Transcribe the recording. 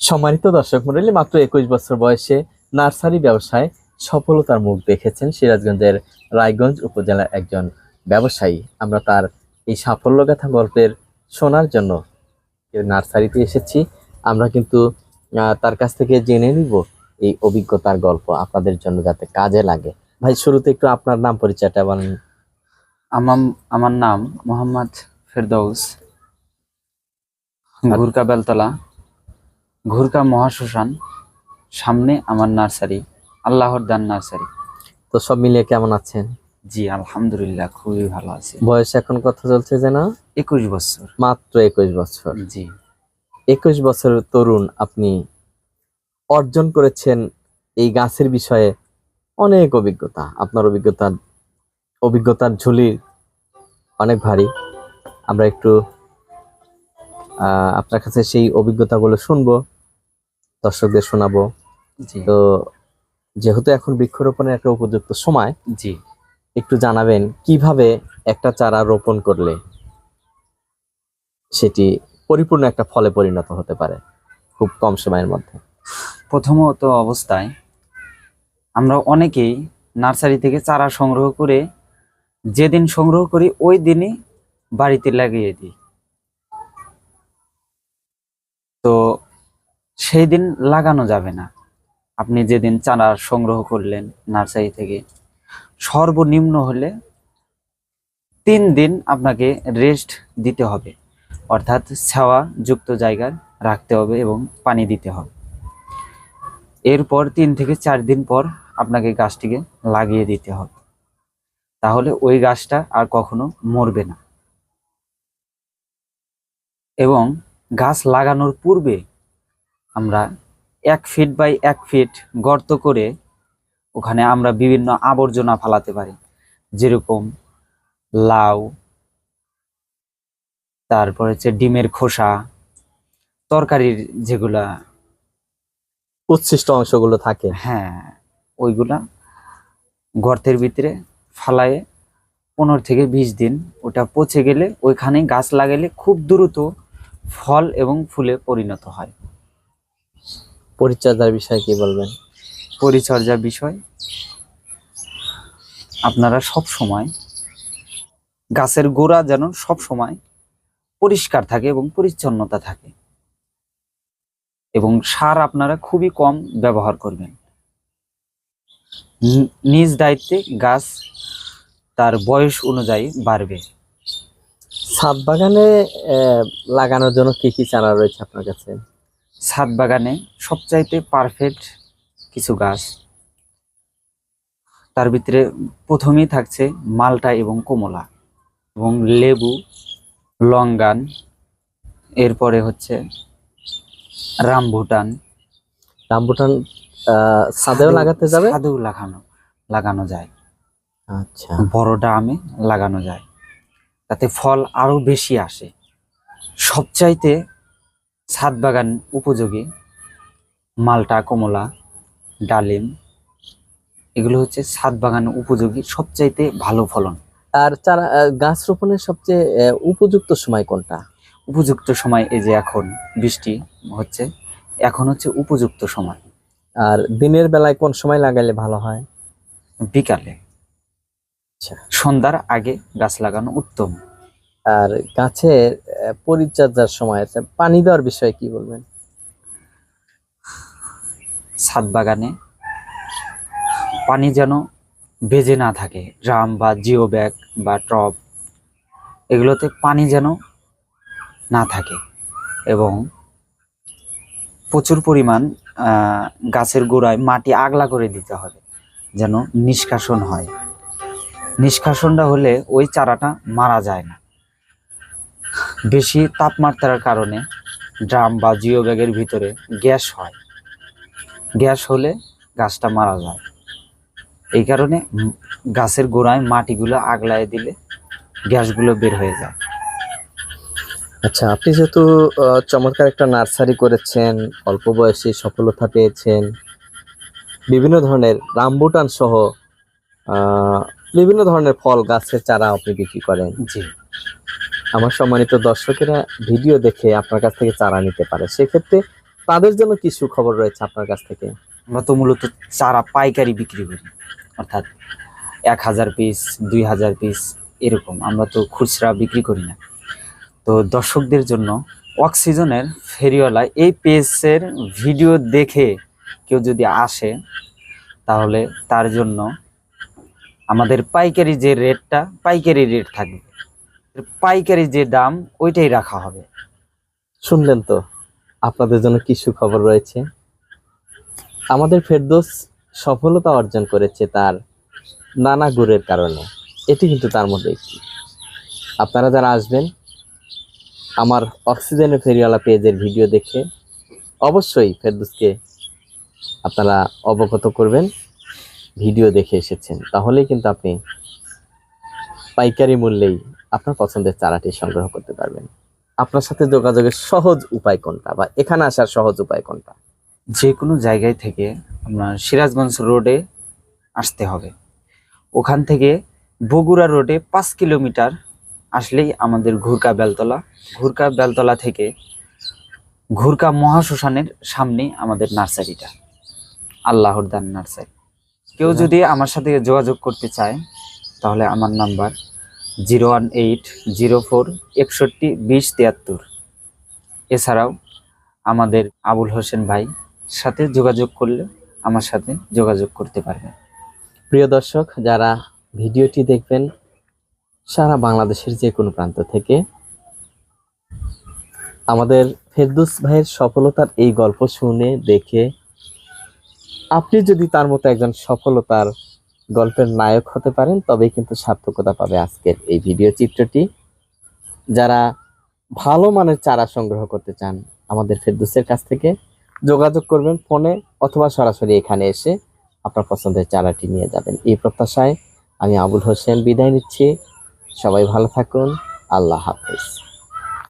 সম্মানিত দর্শক মন্ডলী মাত্র একুশ বছর বয়সে নার্সারি ব্যবসায় সফলতার মুখ দেখেছেন সিরাজগঞ্জের রায়গঞ্জ উপজেলার একজন ব্যবসায়ী। আমরা তার এই সাফল্য গাথা গল্পের শোনার জন্য নার্সারিতে এসেছি। আমরা কিন্তু তার কাছ থেকে জেনে নিব এই অভিজ্ঞতার গল্প আপনাদের জন্য যাতে কাজে লাগে। ভাই শুরুতে একটু আপনার নাম পরিচয়টা বলেন। আমার আমার নাম মোহাম্মদ ফেরদৌস। ঘুরকা বেলতলা। ঘুরকা মহাশ্মশান সামনে আমার নার্সারি আল্লাহর দান নার্সারি। তো সব মিলিয়ে কেমন আছেন? জি আলহামদুলিল্লাহ খুবই ভালো আছি। বয়স এখন কত চলছে যেন? একুশ বছর। মাত্র একুশ বছর। জি। একুশ বছরের তরুণ আপনি অর্জন করেছেন এই গাছের বিষয়ে অনেক অভিজ্ঞতা। আপনার অভিজ্ঞতার অভিজ্ঞতার ঝুলি অনেক ভারী। আমরা একটু আপনার কাছে সেই অভিজ্ঞতাগুলো শুনব দর্শকদের শোনাবো। তো যেহেতু এখন বৃক্ষরোপণের একটা উপযুক্ত সময় জি। একটু জানাবেন কীভাবে একটা চারা রোপণ করলে সেটি পরিপূর্ণ একটা ফলে পরিণত হতে পারে খুব কম সময়ের মধ্যে? প্রথমত অবস্থায় আমরা অনেকেই নার্সারি থেকে চারা সংগ্রহ করে যেদিন সংগ্রহ করি ওই দিনই বাড়িতে লাগিয়ে দিই। তো সেই দিন লাগানো যাবে না। আপনি যেদিন চারা সংগ্রহ করলেন নার্সারি থেকে, সর্বনিম্ন হলে তিন দিন আপনাকে রেস্ট দিতে হবে। অর্থাৎ ছাওয়া যুক্ত জায়গায় রাখতে হবে এবং পানি দিতে হবে। এরপর তিন থেকে চার দিন পর আপনাকে গাছটিকে লাগিয়ে দিতে হবে। তাহলে ওই গাছটা আর কখনো মরবে না। এবং গাছ লাগানোর পূর্বে আমরা এক ফিট বাই এক ফিট গর্ত করে ওখানে আমরা বিভিন্ন আবর্জনা ফালাতে পারি। যেরকম লাউ তারপর হচ্ছে ডিমের খোসা তরকারির যেগুলা উচ্ছিষ্ট অংশগুলো থাকে। হ্যাঁ ওইগুলা গর্তের ভিতরে ফালায়ে পনেরো থেকে বিশ দিন ওটা পচে গেলে ওইখানে গাছ লাগালে খুব দ্রুত ফল এবং ফুলে পরিণত হয়। পরিচর্যার বিষয়ে কি বলবেন? পরিচর্যা বিষয় আপনারা সব সময় গাছের গোড়া যেন সব সময় পরিষ্কার থাকে এবং পরিচ্ছন্নতা থাকে। এবং সার আপনারা খুবই কম ব্যবহার করবেন। নিজ দায়িত্বে গাছ তার বয়স অনুযায়ী বাড়বে। ছাদ বাগানে লাগানোর জন্য কি কি চারা রয়েছে আপনার কাছে? ছাদ বাগানে সবচাইতে পারফেক্ট কিছু গাছ। তার ভিতরে প্রথমেই থাকছে মালটা এবং কমলা এবং লেবু লঙ্গান এরপরে হচ্ছে রামভুটান। রামবুটান আহ, ছাদেও লাগাতে যাবে? ছাদেও লাগানো লাগানো যায়। আচ্ছা। বড় ড্রামে লাগানো যায়। তাতে ফল আরও বেশি আসে। সবচাইতে ছাদ বাগান উপযোগী মালটা কমলা ডালিম এগুলো হচ্ছে ছাদ বাগান উপযোগী সবচাইতে ভালো ফলন। আর চারা গাছ রোপণের সবচেয়ে উপযুক্ত সময় কোনটা? উপযুক্ত সময় এই যে এখন বৃষ্টি হচ্ছে এখন হচ্ছে উপযুক্ত সময়। আর দিনের বেলায় কোন সময় লাগালে ভালো হয়? বিকালে। সন্ধ্যার আগে গাছ লাগানো উত্তম। আর গাছের পরিচর্যার সময় আছে। পানি দেওয়ার বিষয়ে কি বলবেন? ছাদ বাগানে পানি যেন ভেজে না থাকে। ড্রাম বা জিও ব্যাগ বা টব এগুলোতে পানি যেন না থাকে এবং প্রচুর পরিমাণ আহ, গাছের গোড়ায় মাটি আগলা করে দিতে হবে যেন নিষ্কাশন হয়। নিষ্কাশনটা হলে ওই চারাটা মারা যায় না। বেশি তাপমাত্রার কারণে ড্রাম বা জিও ব্যাগের ভিতরে গ্যাস হয়। গ্যাস হলে গাছটা মারা যায়। এই কারণে গাছের গোড়ায় মাটিগুলো আগলায় দিলে গ্যাসগুলো বের হয়ে যায়। আচ্ছা আপনি যেহেতু চমৎকার একটা নার্সারি করেছেন, অল্প বয়সে সফলতা পেয়েছেন, বিভিন্ন ধরনের রামবুটান সহ বিভিন্ন ধরনের ফল গাছের চারা আপনি বিক্রি করেন। জি। আমার সম্মানিত দর্শকেরা ভিডিও দেখে আপনার কাছ থেকে চারা নিতে পারে। সেক্ষেত্রে তাদের জন্য কি সুখবর রয়েছে আপনার কাছ থেকে? আমরা তো মূলত চারা পাইকারি বিক্রি করি। অর্থাৎ এক হাজার পিস দুই হাজার পিস এরকম। আমরা তো খুচরা বিক্রি করি না। তো দর্শকদের জন্য অক্সিজেনের ফেরিওয়ালা এই পেজের ভিডিও দেখে কেউ যদি আসে তাহলে তার জন্য আমাদের পাইকারি যে রেটটা, পাইকারি রেট থাকবে। পাইকারি যে দাম, ওইটাই রাখা হবে। শুনলেন তো, আপনাদের জন্য কি সুখবর রয়েছে? আমাদের ফেরদোস সফলতা অর্জন করেছে তার নানা গুণের কারণে। এটি কিন্তু তার মধ্যে একটি। আপনারা যারা আসবেন, আমার অক্সিজেনের ফেরিওয়ালা পেজের ভিডিও দেখে অবশ্যই ফেরদোসকে আপনারা অবগত করবেন। ভিডিও দেখে এসেছেন, তাহলেই কিন্তু আপনি পাইকারি মূল্যেই আপনার পছন্দের চারাটি সংগ্রহ করতে পারবেন। আপনার সাথে যোগাযোগের সহজ উপায় কোনটা বা এখানে আসার সহজ উপায় কোনটা? যে কোনো জায়গায় থেকে আপনার সিরাজগঞ্জ রোডে আসতে হবে। ওখান থেকে বগুড়া রোডে পাঁচ কিলোমিটার আসলেই আমাদের ঘুরকা বেলতলা। ঘুরকা বেলতলা থেকে ঘুরকা মহাশ্মশানের সামনেই আমাদের নার্সারিটা। আল্লাহর দান নার্সারি। কেউ যদি আমার সাথে যোগাযোগ করতে চায়, তাহলে আমার number zero one eight zero four একষট্টি বিশ তিয়াত্তর। এছাড়াও আমাদের আবুল হোসেন ভাই সাথে যোগাযোগ করলে আমার সাথে যোগাযোগ করতে পারবেন প্রিয় দর্শক, যারা ভিডিওটি দেখবেন সারা বাংলাদেশের যে কোনো প্রান্ত থেকে, আমাদের ফেরদুস ভাইয়ের সফলতার এই গল্প শুনে দেখে আপনি যদি তার মতো একজন সফলতার গল্পের নায়ক হতে পারেন, তবেই কিন্তু সার্থকতা পাবে আজকের এই ভিডিও চিত্রটি। যারা ভালো মানের চারা সংগ্রহ করতে চান আমাদের ফেরদুসের কাছ থেকে, যোগাযোগ করবেন ফোনে অথবা সরাসরি এখানে এসে আপনার পছন্দের চারাটি নিয়ে যাবেন। এই প্রত্যাশায় আমি আবুল হোসেন বিদায় নিচ্ছি। সবাই ভালো থাকুন। আল্লাহ হাফেজ।